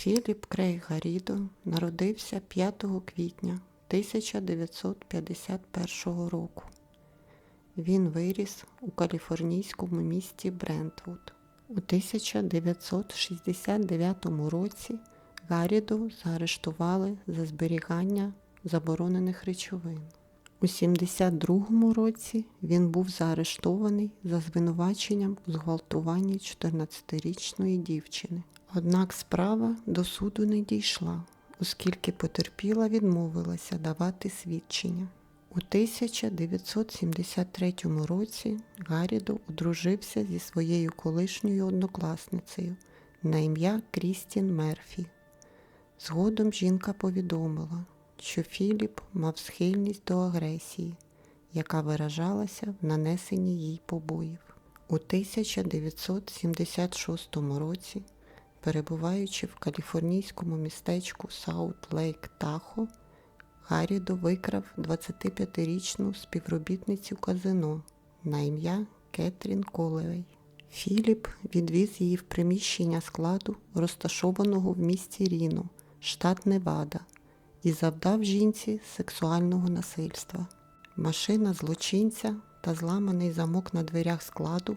Філіп Крейг Гарідо народився 5 квітня 1951 року. Він виріс у каліфорнійському місті Брентвуд. У 1969 році Гарріду заарештували за зберігання заборонених речовин. У 72 році він був заарештований за звинуваченням у зґвалтуванні 14-річної дівчини. Однак справа до суду не дійшла, оскільки потерпіла відмовилася давати свідчення. У 1973 році Гаррідо одружився зі своєю колишньою однокласницею на ім'я Крістін Мерфі. Згодом жінка повідомила, що Філіп мав схильність до агресії, яка виражалася в нанесенні їй побоїв. У 1976 році, перебуваючи в каліфорнійському містечку Саут Лейк Тахо, Гаррідо викрав 25-річну співробітницю казино на ім'я Кетрін Колевей. Філіп відвіз її в приміщення складу, розташованого в місті Ріно, штат Невада, і завдав жінці сексуального насильства. Машина злочинця та зламаний замок на дверях складу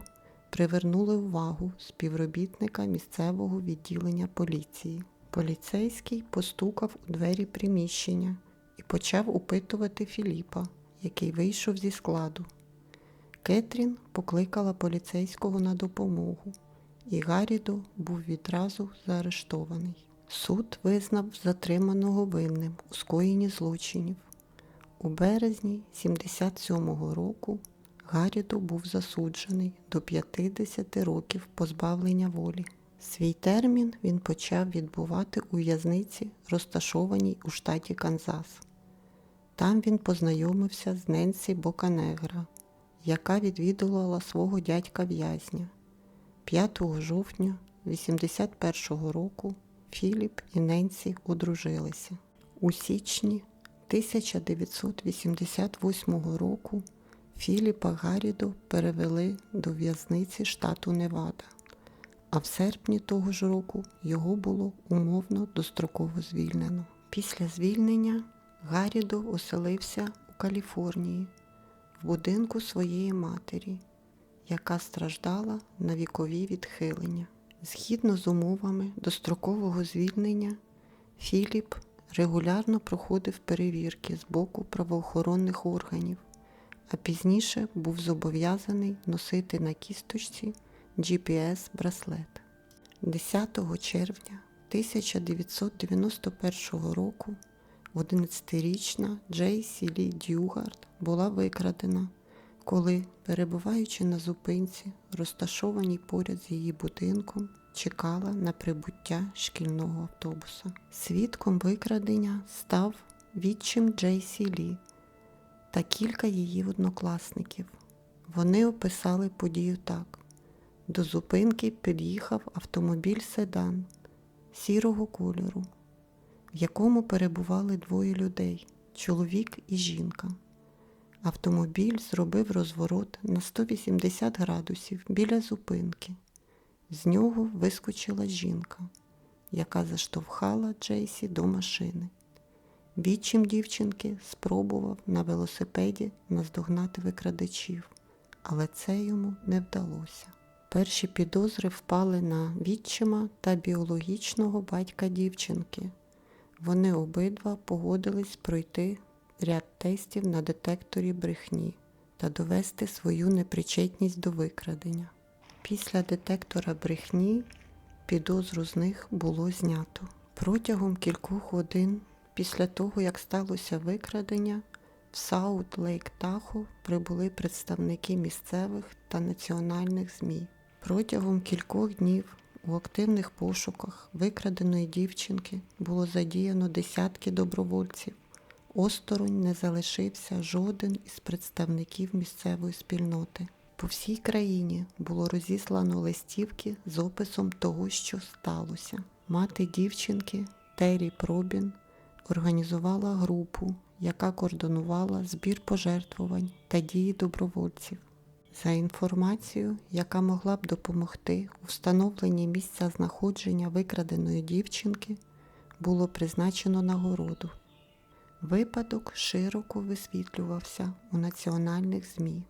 привернули увагу співробітника місцевого відділення поліції. Поліцейський постукав у двері приміщення і почав опитувати Філіпа, який вийшов зі складу. Кетрін покликала поліцейського на допомогу, і Гаррідо був відразу заарештований. Суд визнав затриманого винним у скоєнні злочинів. У березні 77-го року Гаррідо був засуджений до 50 років позбавлення волі. Свій термін він почав відбувати у в'язниці, розташованій у штаті Канзас. Там він познайомився з Ненсі Боканегра, яка відвідувала свого дядька в'язня. 5 жовтня 81-го року Філіп і Ненсі одружилися. У січні 1988 року Філіпа Гаррідо перевели до в'язниці штату Невада, а в серпні того ж року його було умовно достроково звільнено. Після звільнення Гаррідо оселився у Каліфорнії в будинку своєї матері, яка страждала на вікові відхилення. Згідно з умовами дострокового звільнення, Філіп регулярно проходив перевірки з боку правоохоронних органів, а пізніше був зобов'язаний носити на кісточці GPS-браслет. 10 червня 1991 року 11-річна Джейсі Лі Дюгард була викрадена, коли, перебуваючи на зупинці, розташованій поряд з її будинком, чекала на прибуття шкільного автобуса. Свідком викрадення став відчим Джейсі Лі та кілька її однокласників. Вони описали подію так. До зупинки під'їхав автомобіль Седан сірого кольору, в якому перебували двоє людей чоловік і жінка. Автомобіль зробив розворот на 180 градусів біля зупинки. З нього вискочила жінка, яка заштовхала Джейсі до машини. Відчим дівчинки спробував на велосипеді наздогнати викрадачів, але це йому не вдалося. Перші підозри впали на відчима та біологічного батька дівчинки. Вони обидва погодились пройти ряд тестів на детекторі брехні та довести свою непричетність до викрадення. Після детектора брехні підозру з них було знято. Протягом кількох годин після того, як сталося викрадення, в Саут Лейк Тахо прибули представники місцевих та національних ЗМІ. Протягом кількох днів у активних пошуках викраденої дівчинки було задіяно десятки добровольців. Осторонь не залишився жоден із представників місцевої спільноти. По всій країні було розіслано листівки з описом того, що сталося. Мати дівчинки Террі Пробін організувала групу, яка координувала збір пожертвувань та дії добровольців. За інформацією, яка могла б допомогти у встановленні місця знаходження викраденої дівчинки, було призначено нагороду. Випадок широко висвітлювався у національних ЗМІ.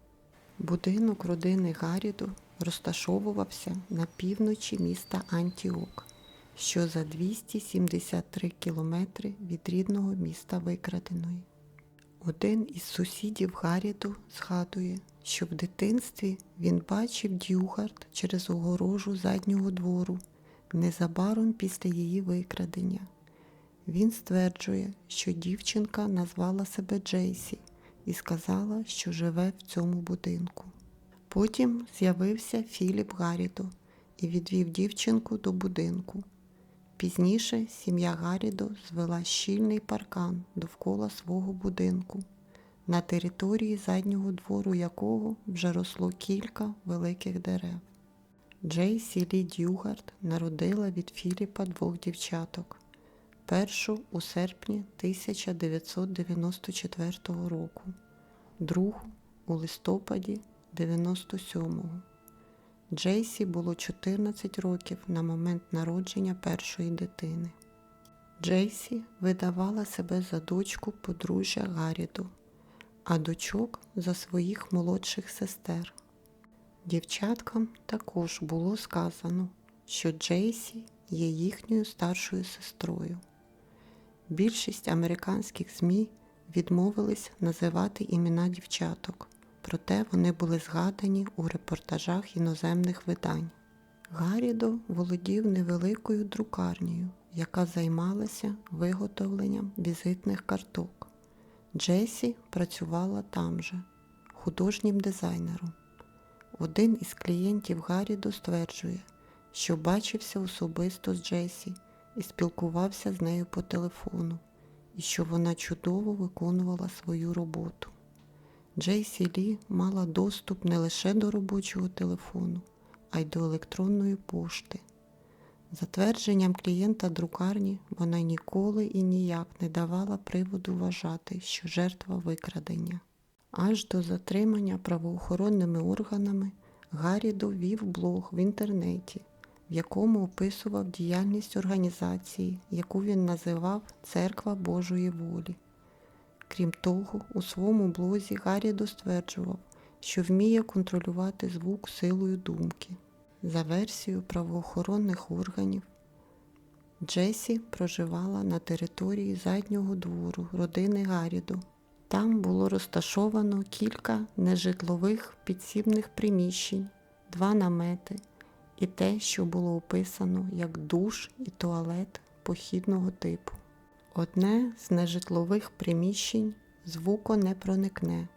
Будинок родини Гарріду розташовувався на півночі міста Антіок, що за 273 кілометри від рідного міста викраденої. Один із сусідів Гарріду згадує, що в дитинстві він бачив Дюгард через огорожу заднього двору незабаром після її викрадення. Він стверджує, що дівчинка назвала себе Джейсі і сказала, що живе в цьому будинку. Потім з'явився Філіп Гаррідо і відвів дівчинку до будинку. Пізніше сім'я Гаррідо звела щільний паркан довкола свого будинку, на території заднього двору якого вже росло кілька великих дерев. Джейсі Лі Дюгард народила від Філіпа двох дівчаток. Першу у серпні 1994 року, другу у листопаді 97-го. Джейсі було 14 років на момент народження першої дитини. Джейсі видавала себе за дочку подружжя Гарріду, а дочок за своїх молодших сестер. Дівчаткам також було сказано, що Джейсі є їхньою старшою сестрою. Більшість американських ЗМІ відмовились називати імена дівчаток, проте вони були згадані у репортажах іноземних видань. Гаррідо володів невеликою друкарнею, яка займалася виготовленням візитних карток. Джесі працювала там же, художнім дизайнером. Один із клієнтів Гаррідо стверджує, що бачився особисто з Джесі і спілкувався з нею по телефону, і що вона чудово виконувала свою роботу. Джейсі Лі мала доступ не лише до робочого телефону, а й до електронної пошти. За твердженням клієнта друкарні, вона ніколи і ніяк не давала приводу вважати, що жертва викрадення. Аж до затримання правоохоронними органами Гаррі довів блог в інтернеті, в якому описував діяльність організації, яку він називав Церква Божої волі. Крім того, у своєму блозі Гаррідо стверджував, що вміє контролювати звук силою думки. За версією правоохоронних органів, Джесі проживала на території заднього двору родини Гарріду. Там було розташовано кілька нежитлових підсібних приміщень, два намети і те, що було описано як душ і туалет похідного типу. Одне з нежитлових приміщень звуко не проникне,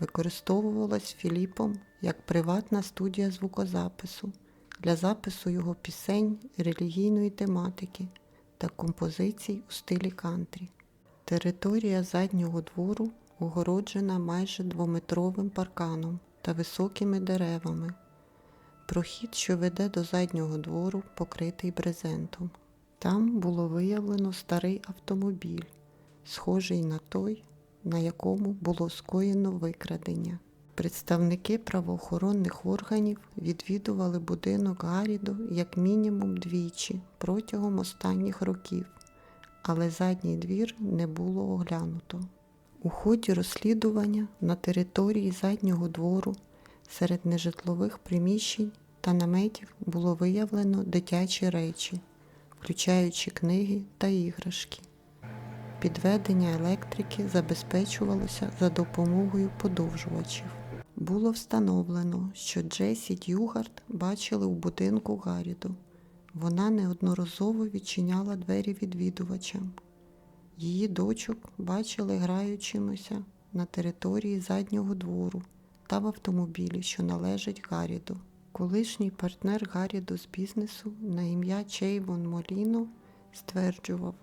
використовувалось Філіпом як приватна студія звукозапису для запису його пісень, релігійної тематики та композицій у стилі кантрі. Територія заднього двору огороджена майже двометровим парканом та високими деревами. Прохід, що веде до заднього двору, покритий брезентом. Там було виявлено старий автомобіль, схожий на той, на якому було скоєно викрадення. Представники правоохоронних органів відвідували будинок Гарріду як мінімум двічі протягом останніх років, але задній двір не було оглянуто. У ході розслідування на території заднього двору серед нежитлових приміщень та наметів було виявлено дитячі речі, включаючи книги та іграшки. Підведення електрики забезпечувалося за допомогою подовжувачів. Було встановлено, що Джесі Дюгард бачили у будинку Гарріду. Вона неодноразово відчиняла двері відвідувачам. Її дочок бачили граючимися на території заднього двору та в автомобілі, що належить Гарріду. Колишній партнер Гарріду з бізнесу на ім'я Чейвон Моліно стверджував,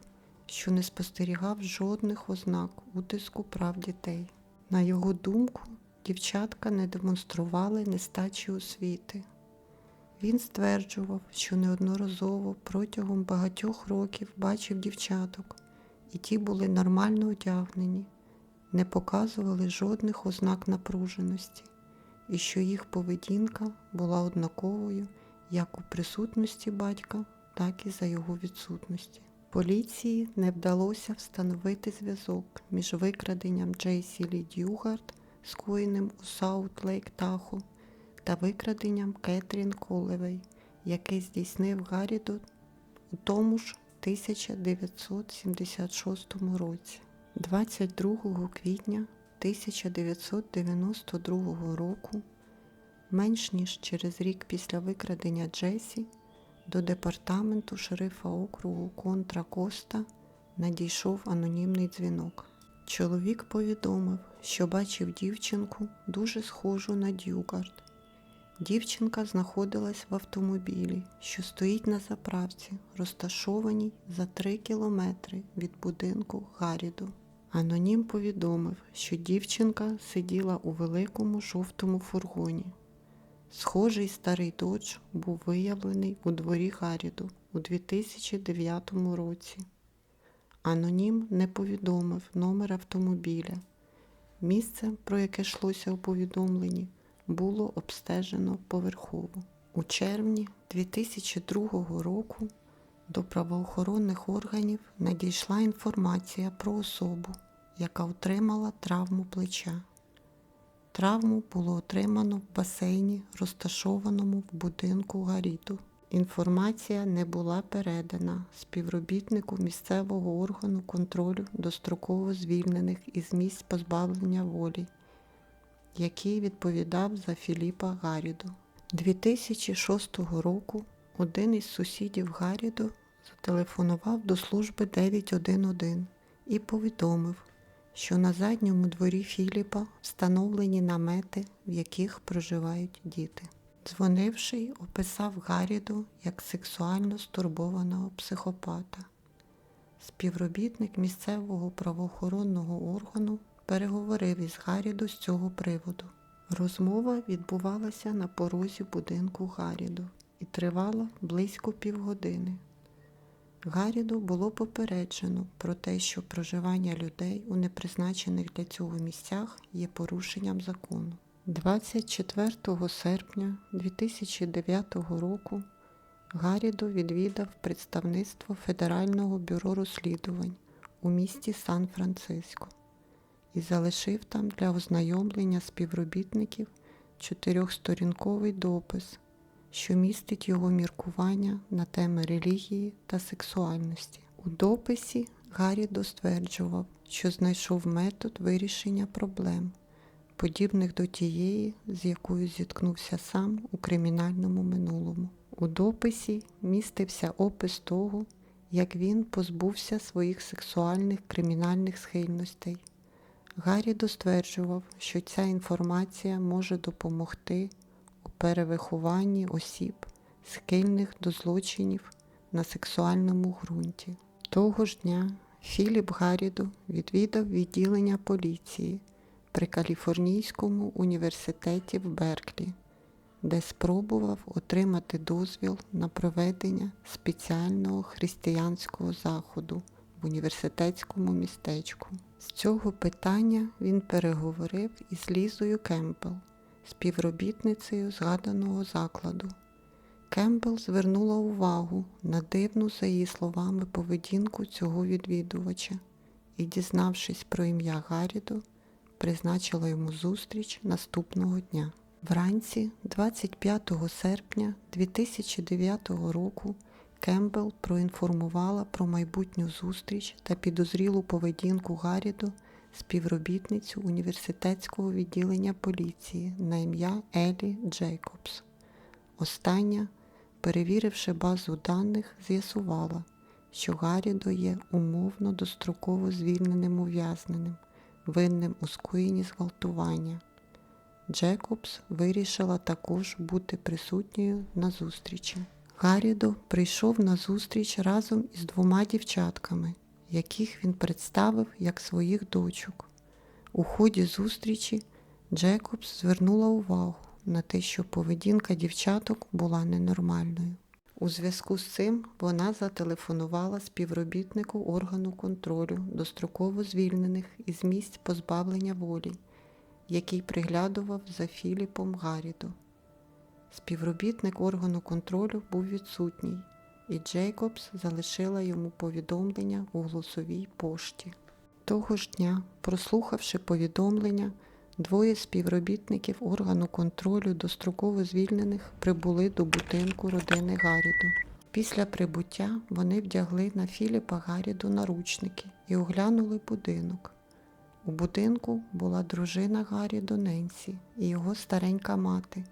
що не спостерігав жодних ознак утиску прав дітей. На його думку, дівчатка не демонстрували нестачі освіти. Він стверджував, що неодноразово протягом багатьох років бачив дівчаток, і ті були нормально одягнені, не показували жодних ознак напруженості і що їх поведінка була однаковою як у присутності батька, так і за його відсутності. Поліції не вдалося встановити зв'язок між викраденням Джейсі Лі Дюгард, скоєним у Саут Лейк Тахо, та викраденням Кетрін Колевей, яке здійснив Гаррідо у тому ж 1976 році. 22 квітня 1992 року, менш ніж через рік після викрадення Джесі, до департаменту шерифа округу Контра Коста надійшов анонімний дзвінок. Чоловік повідомив, що бачив дівчинку дуже схожу на Дюгард. Дівчинка знаходилась в автомобілі, що стоїть на заправці, розташованій за три кілометри від будинку Гарріду. Анонім повідомив, що дівчинка сиділа у великому жовтому фургоні. Схожий старий додж був виявлений у дворі Гарріду у 2009 році. Анонім не повідомив номер автомобіля. Місце, про яке йшлося у повідомленні, було обстежено поверхово. У червні 2002 року до правоохоронних органів надійшла інформація про особу, яка отримала травму плеча. Травму було отримано в басейні, розташованому в будинку Гаріту. Інформація не була передана співробітнику місцевого органу контролю достроково звільнених із місць позбавлення волі, який відповідав за Філіпа Гаріду. 2006 року один із сусідів Гаріду зателефонував до служби 911 і повідомив, що на задньому дворі Філіпа встановлені намети, в яких проживають діти. Дзвонивший описав Гарріду як сексуально стурбованого психопата. Співробітник місцевого правоохоронного органу переговорив із Гарріду з цього приводу. Розмова відбувалася на порозі будинку Гарріду і тривала близько півгодини. Гарріду було попереджено про те, що проживання людей у непризначених для цього місцях є порушенням закону. 24 серпня 2009 року Гарріду відвідав представництво Федерального бюро розслідувань у місті Сан-Франциско і залишив там для ознайомлення співробітників чотирьохсторінковий допис, що містить його міркування на теми релігії та сексуальності. У дописі Гаррідо стверджував, що знайшов метод вирішення проблем подібних до тієї, з якою зіткнувся сам у кримінальному минулому. У дописі містився опис того, як він позбувся своїх сексуальних кримінальних схильностей. Гаррідо стверджував, що ця інформація може допомогти перевихованні осіб, схильних до злочинів на сексуальному ґрунті. Того ж дня Філіп Гарріду відвідав відділення поліції при Каліфорнійському університеті в Берклі, де спробував отримати дозвіл на проведення спеціального християнського заходу в університетському містечку. З цього питання він переговорив із Лізою Кемпбелл, співробітницею згаданого закладу. Кемпбелл звернула увагу на дивну, за її словами, поведінку цього відвідувача і, дізнавшись про ім'я Гарріду, призначила йому зустріч наступного дня. Вранці, 25 серпня 2009 року, Кембл проінформувала про майбутню зустріч та підозрілу поведінку Гарріду співробітницю університетського відділення поліції на ім'я Елі Джейкобс. Остання, перевіривши базу даних, з'ясувала, що Гаррідо є умовно достроково звільненим ув'язненим, винним у скоєнні зґвалтування. Джекобс вирішила також бути присутньою на зустрічі. Гаррідо прийшов на зустріч разом із двома дівчатками, яких він представив як своїх дочок. У ході зустрічі Джекобс звернула увагу на те, що поведінка дівчаток була ненормальною. У зв'язку з цим вона зателефонувала співробітнику органу контролю достроково звільнених із місць позбавлення волі який приглядував за Філіпом Гаррідо. Співробітник органу контролю був відсутній, і Джейкобс залишила йому повідомлення у голосовій пошті. Того ж дня, прослухавши повідомлення, двоє співробітників органу контролю достроково звільнених прибули до будинку родини Гарріду. Після прибуття вони вдягли на Філіпа Гарріду наручники і оглянули будинок. У будинку була дружина Гарріду Ненсі і його старенька мати.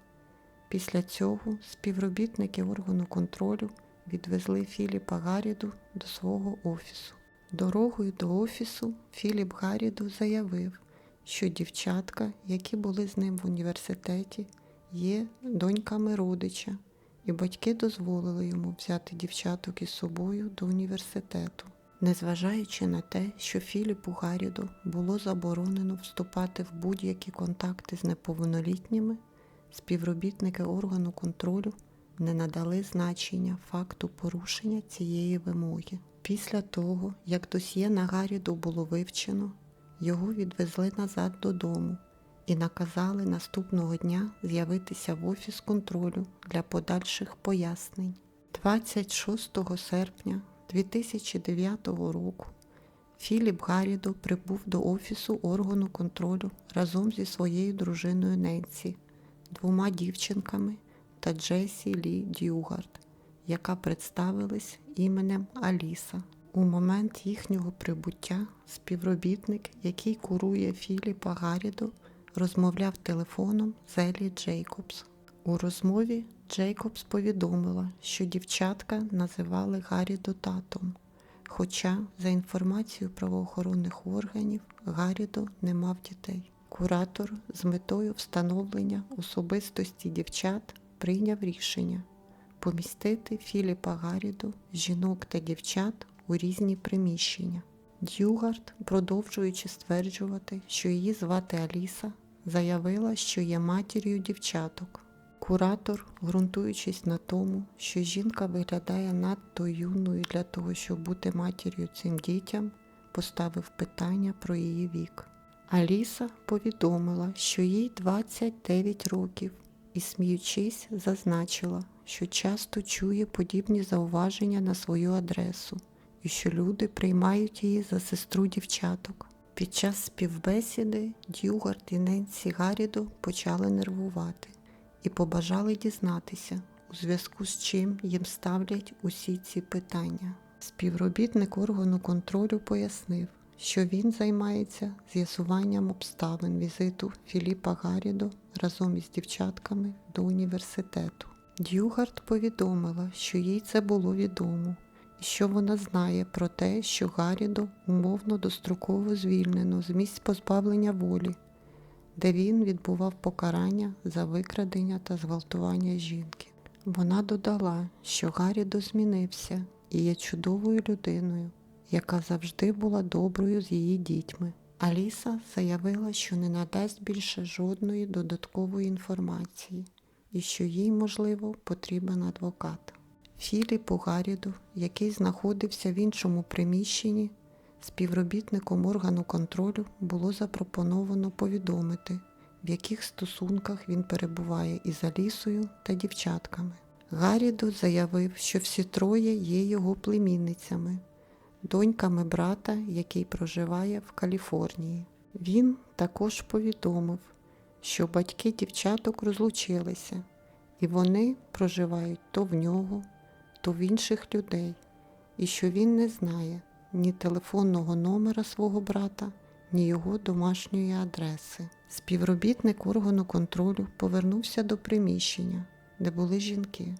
Після цього співробітники органу контролю відвезли Філіпа Гарріду до свого офісу. Дорогою до офісу Філіп Гарріду заявив, що дівчатка, які були з ним в університеті, є доньками родича, і батьки дозволили йому взяти дівчаток із собою до університету. Незважаючи на те, що Філіпу Гарріду було заборонено вступати в будь-які контакти з неповнолітніми, співробітники органу контролю не надали значення факту порушення цієї вимоги. Після того, як досьє на Гарріду було вивчено, його відвезли назад додому і наказали наступного дня з'явитися в офіс контролю для подальших пояснень. 26 серпня 2009 року Філіп Гаррідо прибув до офісу органу контролю разом зі своєю дружиною Ненсі, двома дівчинками та Джесі Лі Дюгард, яка представилась іменем Аліса. У момент їхнього прибуття співробітник, який курує Філіпа Гаррідо, розмовляв телефоном з Елі Джейкобс. У розмові Джейкобс повідомила, що дівчатка називали Гаррідо татом. Хоча, за інформацією правоохоронних органів, Гаррідо не мав дітей. Куратор з метою встановлення особистості дівчат прийняв рішення помістити Філіпа Гаррідо, жінок та дівчат у різні приміщення. Дюгард, продовжуючи стверджувати, що її звати Аліса, заявила, що є матір'ю дівчаток. Куратор, ґрунтуючись на тому, що жінка виглядає надто юною для того, щоб бути матір'ю цим дітям, поставив питання про її вік. Аліса повідомила, що їй 29 років і, сміючись, зазначила, що часто чує подібні зауваження на свою адресу і що люди приймають її за сестру дівчаток. Під час співбесіди Дюгард і Ненсі Гаррідо почали нервувати і побажали дізнатися, у зв'язку з чим їм ставлять усі ці питання. Співробітник органу контролю пояснив, що він займається з'ясуванням обставин візиту Філіпа Гаррідо разом із дівчатками до університету. Дюгард повідомила, що їй це було відомо, і що вона знає про те, що Гаррідо умовно достроково звільнено з місць позбавлення волі, де він відбував покарання за викрадення та зґвалтування жінки. Вона додала, що Гаррідо змінився і є чудовою людиною, яка завжди була доброю з її дітьми. Аліса заявила, що не надасть більше жодної додаткової інформації і що їй, можливо, потрібен адвокат. Філіпу Гарріду, який знаходився в іншому приміщенні, співробітником органу контролю було запропоновано повідомити, в яких стосунках він перебуває із Алісою та дівчатками. Гарріду заявив, що всі троє є його племінницями, доньками брата, який проживає в Каліфорнії. Він також повідомив, що батьки дівчаток розлучилися, і вони проживають то в нього, то в інших людей, і що він не знає ні телефонного номера свого брата, ні його домашньої адреси. Співробітник органу контролю повернувся до приміщення, де були жінки,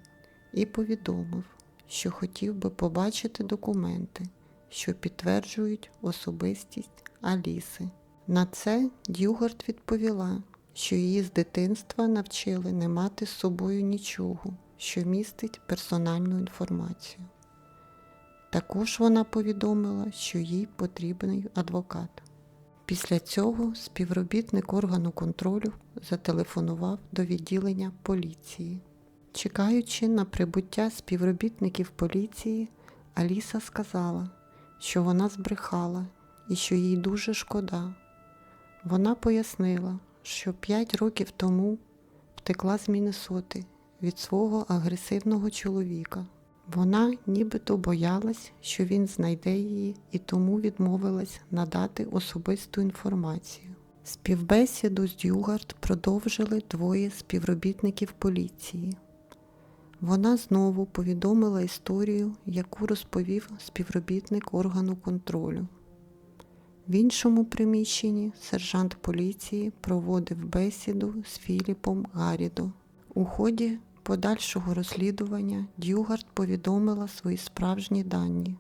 і повідомив, що хотів би побачити документи, що підтверджують особистість Аліси. На це Дюгард відповіла, що її з дитинства навчили не мати з собою нічого, що містить персональну інформацію. Також вона повідомила, що їй потрібний адвокат. Після цього співробітник органу контролю зателефонував до відділення поліції. Чекаючи на прибуття співробітників поліції, Аліса сказала, що вона збрехала і що їй дуже шкода. Вона пояснила, що 5 років тому втекла з Міннесоти від свого агресивного чоловіка. Вона нібито боялась, що він знайде її і тому відмовилась надати особисту інформацію. Співбесіду з Дюгард продовжили двоє співробітників поліції. Вона знову повідомила історію, яку розповів співробітник органу контролю. В іншому приміщенні сержант поліції проводив бесіду з Філіпом Гарідо. У ході подальшого розслідування Дюгард повідомила свої справжні дані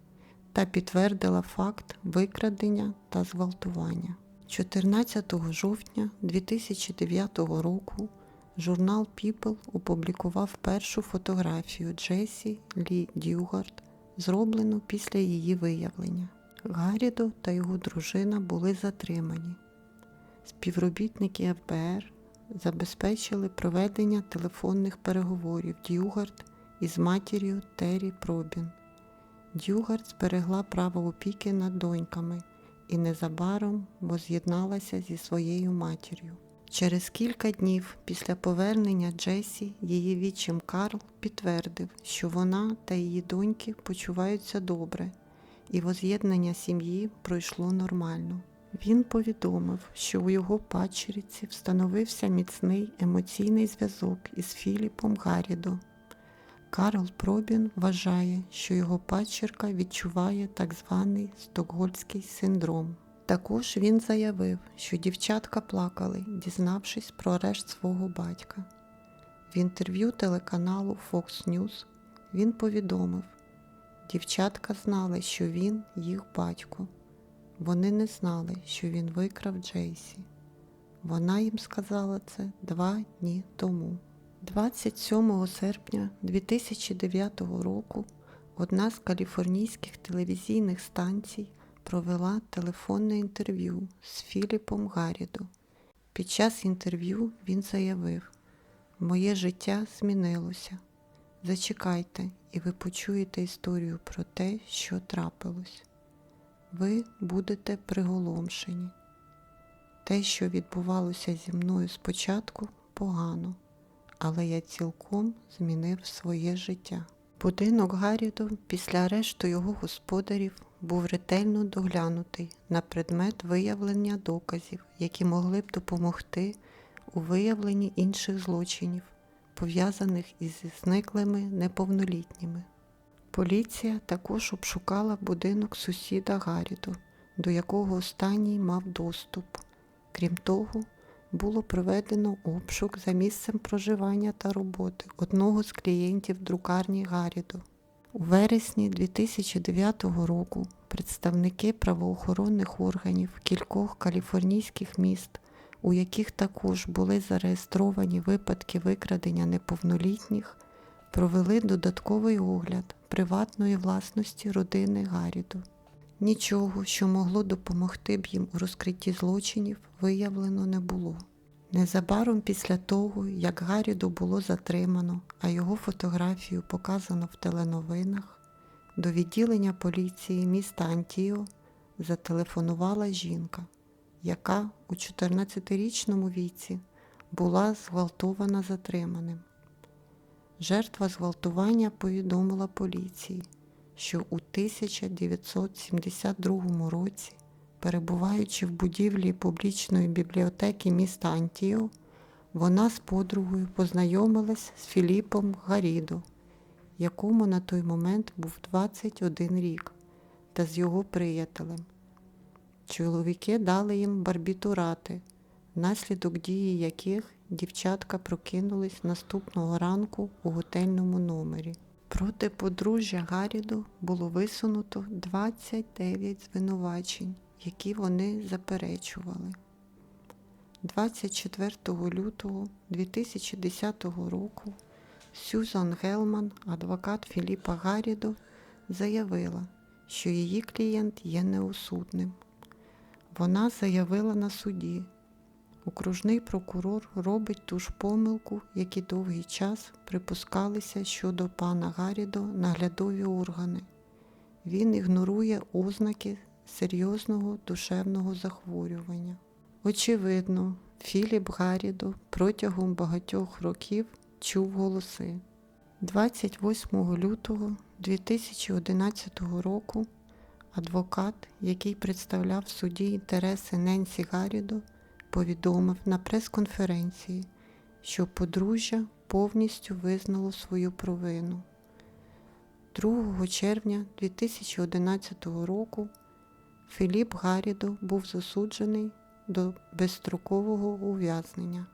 та підтвердила факт викрадення та зґвалтування. 14 жовтня 2009 року журнал People опублікував першу фотографію Джесі Лі Дюгард, зроблену після її виявлення. Гаррідо та його дружина були затримані. Співробітники ФБР забезпечили проведення телефонних переговорів Дюгард із матір'ю Террі Пробін. Дюгард зберегла право опіки над доньками і незабаром воз'єдналася зі своєю матір'ю. Через кілька днів після повернення Джесі її відчим Карл підтвердив, що вона та її доньки почуваються добре, і воз'єднання сім'ї пройшло нормально. Він повідомив, що у його падчериці встановився міцний емоційний зв'язок із Філіпом Гаррідо. Карл Пробін вважає, що його падчерка відчуває так званий стокгольський синдром. Також він заявив, що дівчатка плакали, дізнавшись про арешт свого батька. В інтерв'ю телеканалу Fox News він повідомив, дівчатка знали, що він їх батько. Вони не знали, що він викрав Джейсі. Вона їм сказала це два дні тому. 27 серпня 2009 року одна з каліфорнійських телевізійних станцій провела телефонне інтерв'ю з Філіпом Гаррідо. Під час інтерв'ю він заявив: Моє життя змінилося. Зачекайте, і ви почуєте історію про те, що трапилось. Ви будете приголомшені. Те, що відбувалося зі мною спочатку, погано, але я цілком змінив своє життя. Будинок Гаррідо після арешту його господарів був ретельно доглянутий на предмет виявлення доказів, які могли б допомогти у виявленні інших злочинів, пов'язаних із зниклими неповнолітніми. Поліція також обшукала будинок сусіда Гарріду, до якого останній мав доступ. Крім того, було проведено обшук за місцем проживання та роботи одного з клієнтів друкарні Гарріду. У вересні 2009 року представники правоохоронних органів кількох каліфорнійських міст, у яких також були зареєстровані випадки викрадення неповнолітніх, провели додатковий огляд приватної власності родини Гарріду. Нічого, що могло допомогти б їм у розкритті злочинів, виявлено не було. Незабаром після того, як Гарріду було затримано, а його фотографію показано в теленовинах, до відділення поліції міста Антіо зателефонувала жінка, яка у 14-річному віці була зґвалтована затриманим. Жертва зґвалтування повідомила поліції, що у 1972 році, перебуваючи в будівлі публічної бібліотеки міста Антіо, вона з подругою познайомилась з Філіпом Гарідо, якому на той момент був 21 рік, та з його приятелем. Чоловіки дали їм барбітурати, внаслідок дії яких дівчатка прокинулись наступного ранку у готельному номері. Проти подружжя Гарріду було висунуто 29 звинувачень, які вони заперечували. 24 лютого 2010 року Сюзан Гелман, адвокат Філіпа Гарріду, заявила, що її клієнт є неосудним. Вона заявила на суді, окружний прокурор робить ту ж помилку, як і довгий час припускалися щодо пана Гаррідо наглядові органи. Він ігнорує ознаки серйозного душевного захворювання. Очевидно, Філіп Гаррідо протягом багатьох років чув голоси. 28 лютого 2011 року адвокат, який представляв в суді інтереси Ненсі Гаррідо, повідомив на прес-конференції, що подружжя повністю визнало свою провину. 2 червня 2011 року Філіп Гаррідо був засуджений до безстрокового ув'язнення.